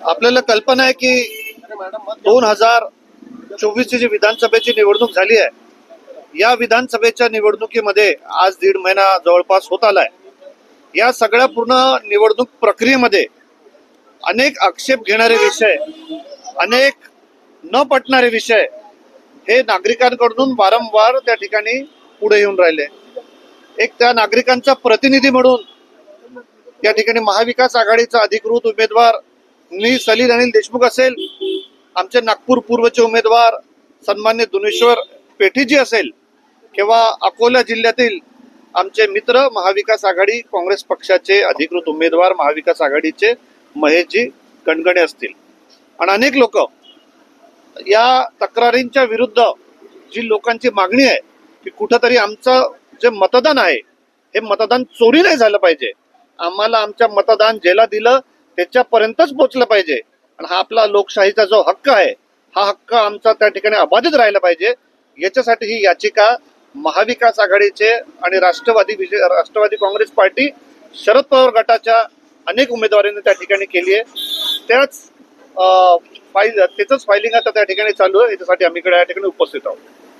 आपल्याला कल्पना आहे की दोन हजार चोवीसची जी विधानसभेची निवडणूक झाली आहे या विधानसभेच्या निवडणुकीमध्ये आज दीड महिना जवळपास होत आलाय. या सगळ्या पूर्ण निवडणूक प्रक्रियेमध्ये अनेक आक्षेप घेणारे विषय अनेक न पटणारे विषय हे नागरिकांकडून वारंवार त्या ठिकाणी पुढे येऊन राहिले. एक त्या नागरिकांचा प्रतिनिधी म्हणून या ठिकाणी महाविकास आघाडीचा अधिकृत उमेदवार मी सलील अनिल देशमुख असेल आमचे नागपूर पूर्वचे उमेदवार सन्मान्य दुनेश्वर पेठीजी असेल किंवा अकोला जिल्ह्यातील आमचे मित्र महाविकास आघाडी काँग्रेस पक्षाचे अधिकृत उमेदवार महाविकास आघाडीचे महेशजी गणगणे असतील. आणि अनेक लोक या तक्रारींच्या विरुद्ध जी लोकांची मागणी आहे की कुठंतरी आमचं जे मतदान आहे हे मतदान चोरी नाही झालं पाहिजे. आम्हाला आमच्या मतदान ज्याला दिलं त्याच्यापर्यंतच पोहोचलं पाहिजे. आणि हा आपला लोकशाहीचा जो हक्क आहे हा हक्क आमचा त्या ठिकाणी अबाधित राहिला पाहिजे. याच्यासाठी ही याचिका महाविकास आघाडीचे आणि राष्ट्रवादी विजय राष्ट्रवादी काँग्रेस पार्टी शरद पवार गटाच्या अनेक उमेदवारांनी त्या ठिकाणी केली आहे. त्याच फाईल त्याच फायलिंग आता त्या ठिकाणी चालू आहे. याच्यासाठी आम्ही इकडे या ठिकाणी उपस्थित आहोत.